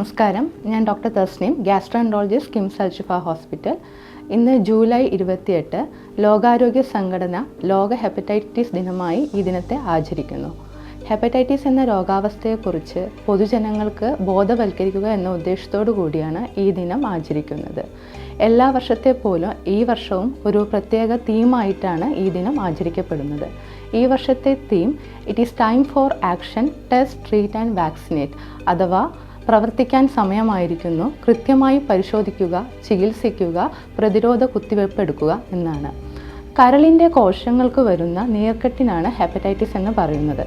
നമസ്കാരം. ഞാൻ doctor Tasneem gastroenterologist KIMS Alshifa hospital. ഇന്ന് ജൂലൈ ഇരുപത്തിയെട്ട് ലോകാരോഗ്യ സംഘടന ലോക ഹെപ്പറ്റൈറ്റിസ് ദിനമായി ഈ ദിനത്തെ ആചരിക്കുന്നു. ഹെപ്പറ്റൈറ്റിസ് എന്ന രോഗാവസ്ഥയെക്കുറിച്ച് പൊതുജനങ്ങൾക്ക് ബോധവൽക്കരിക്കുക എന്ന ഉദ്ദേശത്തോടു കൂടിയാണ് ഈ ദിനം ആചരിക്കുന്നത്. എല്ലാ വർഷത്തെ പോലും ഈ വർഷവും ഒരു പ്രത്യേക തീമായിട്ടാണ് ഈ ദിനം ആചരിക്കപ്പെടുന്നത്. ഈ വർഷത്തെ theme it is time for action test treat and vaccinate അഥവാ പ്രവർത്തിക്കാൻ സമയമായിരിക്കുന്നു. കൃത്യമായി പരിശോധിക്കുക ചികിത്സിക്കുക പ്രതിരോധ കുത്തിവയ്പ് എടുക്കുക എന്നാണ്. കരളിന്റെ കോശങ്ങൾക്ക് വരുന്ന നീർക്കെട്ടിനാണ് ഹെപ്പറ്റൈറ്റിസ് എന്ന് പറയുന്നത്.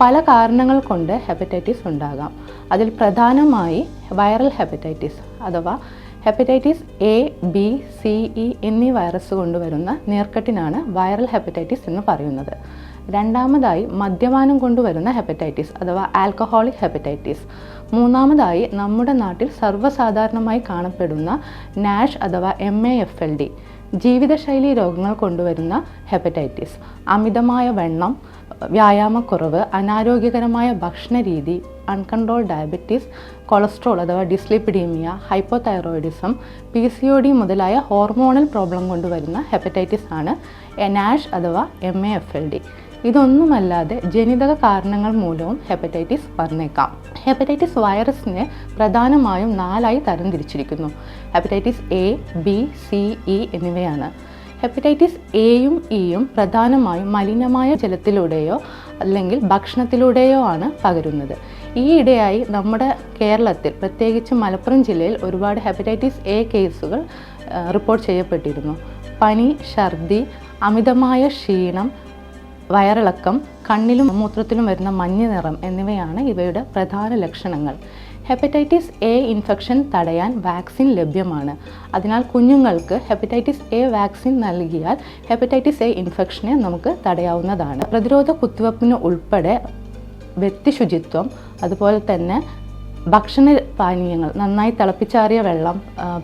പല കാരണങ്ങൾ കൊണ്ട് ഹെപ്പറ്റൈറ്റിസ് ഉണ്ടാകാം. അതിൽ പ്രധാനമായി വൈറൽ ഹെപ്പറ്റൈറ്റിസ് അഥവാ hepatitis A B C E എന്നീ വൈറസ് കൊണ്ടുവരുന്ന നീർക്കെട്ടിനാണ് വൈറൽ ഹെപ്പറ്റൈറ്റിസ് എന്ന് പറയുന്നത്. രണ്ടാമതായി മദ്യപാനം കൊണ്ടുവരുന്ന ഹെപ്പറ്റൈറ്റിസ് അഥവാ ആൽക്കഹോളിക് ഹെപ്പറ്റൈറ്റിസ്. മൂന്നാമതായി നമ്മുടെ നാട്ടിൽ സർവസാധാരണമായി കാണപ്പെടുന്ന നാഷ് അഥവാ M A F L D ജീവിതശൈലി രോഗങ്ങൾ കൊണ്ടുവരുന്ന ഹെപ്പറ്റൈറ്റിസ്. അമിതമായ വെണ്ണം വ്യായാമക്കുറവ് അനാരോഗ്യകരമായ ഭക്ഷണ രീതി അൺകൺട്രോൾ ഡയബറ്റീസ് കൊളസ്ട്രോൾ അഥവാ dyslipidemia hypothyroidism P C O D മുതലായ ഹോർമോണൽ പ്രോബ്ലം കൊണ്ടുവരുന്ന ഹെപ്പറ്റൈറ്റിസ് ആണ് എനാഷ് അഥവാ M A F L D ഇതൊന്നുമല്ലാതെ ജനിതക കാരണങ്ങൾ മൂലവും ഹെപ്പറ്റൈറ്റിസ് വന്നേക്കാം. ഹെപ്പറ്റൈറ്റിസ് വൈറസിനെ പ്രധാനമായും നാലായി തരംതിരിച്ചിരിക്കുന്നു. Hepatitis A B C E എന്നിവയാണ്. ഹെപ്പറ്റൈറ്റിസ് എയും ഇയും പ്രധാനമായും മലിനമായ ജലത്തിലൂടെയോ അല്ലെങ്കിൽ ഭക്ഷണത്തിലൂടെയോ ആണ് പകരുന്നത്. ഈയിടെയായി നമ്മുടെ കേരളത്തിൽ പ്രത്യേകിച്ച് മലപ്പുറം ജില്ലയിൽ ഒരുപാട് ഹെപ്പറ്റൈറ്റിസ് എ കേസുകൾ റിപ്പോർട്ട് ചെയ്യപ്പെട്ടിരുന്നു. പനി ഛർദി അമിതമായ ക്ഷീണം വയറിളക്കം കണ്ണിലും മൂത്രത്തിലും വരുന്ന മഞ്ഞ നിറം എന്നിവയാണ് ഇവയുടെ പ്രധാന ലക്ഷണങ്ങൾ. ഹെപ്പറ്റൈറ്റിസ് എ ഇൻഫെക്ഷൻ തടയാൻ വാക്സിൻ ലഭ്യമാണ്. അതിനാൽ കുഞ്ഞുങ്ങൾക്ക് ഹെപ്പറ്റൈറ്റിസ് എ വാക്സിൻ നൽകിയാൽ ഹെപ്പറ്റൈറ്റിസ് എ ഇൻഫെക്ഷനെ നമുക്ക് തടയാവുന്നതാണ്. പ്രതിരോധ കുത്തിവയ്പ്പിന് ഉൾപ്പെടെ വ്യക്തിശുചിത്വം അതുപോലെ തന്നെ ഭക്ഷണ പാനീയങ്ങൾ നന്നായി തിളപ്പിച്ചാറിയ വെള്ളം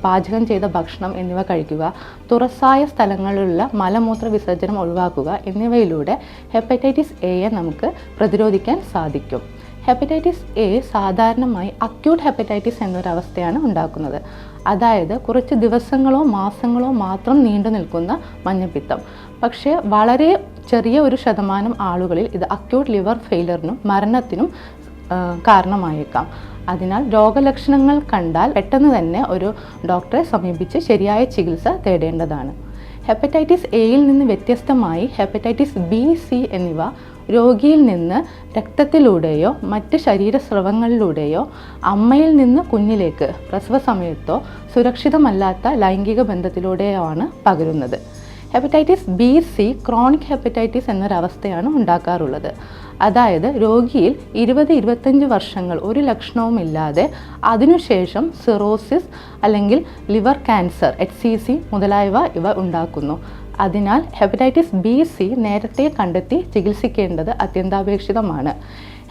പാചകം ചെയ്ത ഭക്ഷണം എന്നിവ കഴിക്കുക തുറസായ സ്ഥലങ്ങളിലുള്ള മലമൂത്ര വിസർജനം ഒഴിവാക്കുക എന്നിവയിലൂടെ ഹെപ്പറ്റൈറ്റിസ് എയെ നമുക്ക് പ്രതിരോധിക്കാൻ സാധിക്കും. ഹെപ്പറ്റൈറ്റിസ് എ സാധാരണമായി അക്യൂട്ട് ഹെപ്പറ്റൈറ്റിസ് എന്നൊരവസ്ഥയാണ് ഉണ്ടാക്കുന്നത്. അതായത് കുറച്ച് ദിവസങ്ങളോ മാസങ്ങളോ മാത്രം നീണ്ടു നിൽക്കുന്ന മഞ്ഞപ്പിത്തം. പക്ഷേ വളരെ ചെറിയ ഒരു ശതമാനം ആളുകളിൽ ഇത് അക്യൂട്ട് ലിവർ ഫെയിലറിനും മരണത്തിനും കാരണമായേക്കാം. അതിനാൽ രോഗലക്ഷണങ്ങൾ കണ്ടാൽ പെട്ടെന്ന് തന്നെ ഒരു ഡോക്ടറെ സമീപിച്ച് ശരിയായ ചികിത്സ തേടേണ്ടതാണ്. ഹെപ്പറ്റൈറ്റിസ് എയിൽ നിന്ന് വ്യത്യസ്തമായി ഹെപ്പറ്റൈറ്റിസ് ബി സി എന്നിവ രോഗിയിൽ നിന്ന് രക്തത്തിലൂടെയോ മറ്റ് ശരീരസ്രവങ്ങളിലൂടെയോ അമ്മയിൽ നിന്ന് കുഞ്ഞിലേക്ക് പ്രസവ സമയത്തോ സുരക്ഷിതമല്ലാത്ത ലൈംഗിക ബന്ധത്തിലൂടെയോ ആണ് പകരുന്നത്. Hepatitis B C chronic hepatitis എന്നൊരവസ്ഥയാണ് ഉണ്ടാക്കാറുള്ളത്. അതായത് രോഗിയിൽ ഇരുപത് ഇരുപത്തഞ്ച് വർഷങ്ങൾ ഒരു ലക്ഷണവുമില്ലാതെ അതിനുശേഷം സിറോസിസ് അല്ലെങ്കിൽ liver cancer H C C മുതലായവ ഇവ ഉണ്ടാക്കുന്നു. അതിനാൽ ഹെപ്പറ്റൈറ്റിസ് ബി സി നേരത്തെ കണ്ടെത്തി ചികിത്സിക്കേണ്ടത് അത്യന്താപേക്ഷിതമാണ്.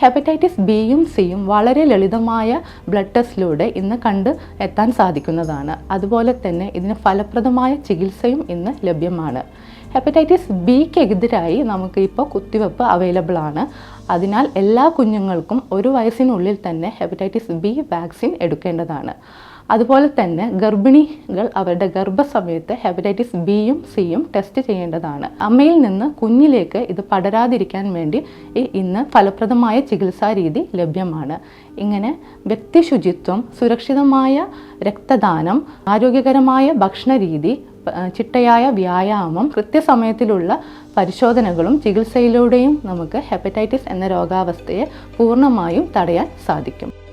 ഹെപ്പറ്റൈറ്റിസ് ബിയും സിയും വളരെ ലളിതമായ ബ്ലഡ് ടെസ്റ്റിലൂടെ ഇന്ന് കണ്ട് എത്താൻ സാധിക്കുന്നതാണ്. അതുപോലെ തന്നെ ഇതിന് ഫലപ്രദമായ ചികിത്സയും ഇന്ന് ലഭ്യമാണ്. ഹെപ്പറ്റൈറ്റിസ് ബിക്കെതിരായി നമുക്ക് ഇപ്പോൾ കുത്തിവെപ്പ് അവൈലബിൾ ആണ്. അതിനാൽ എല്ലാ കുഞ്ഞുങ്ങൾക്കും ഒരു വയസ്സിനുള്ളിൽ തന്നെ ഹെപ്പറ്റൈറ്റിസ് ബി വാക്സിൻ എടുക്കേണ്ടതാണ്. അതുപോലെ തന്നെ ഗർഭിണികൾ അവരുടെ ഗർഭസമയത്ത് ഹെപ്പറ്റൈറ്റിസ് ബിയും സിയും ടെസ്റ്റ് ചെയ്യേണ്ടതാണ്. അമ്മയിൽ നിന്ന് കുഞ്ഞിലേക്ക് ഇത് പടരാതിരിക്കാൻ വേണ്ടി ഇന്ന് ഫലപ്രദമായ ചികിത്സാ രീതി ലഭ്യമാണ്. ഇങ്ങനെ വ്യക്തിശുചിത്വം സുരക്ഷിതമായ രക്തദാനം ആരോഗ്യകരമായ ഭക്ഷണ രീതി ചിട്ടയായ വ്യായാമം കൃത്യസമയത്തിലുള്ള പരിശോധനകളും ചികിത്സയിലൂടെയും നമുക്ക് ഹെപ്പറ്റൈറ്റിസ് എന്ന രോഗാവസ്ഥയെ പൂർണമായും തടയാൻ സാധിക്കും.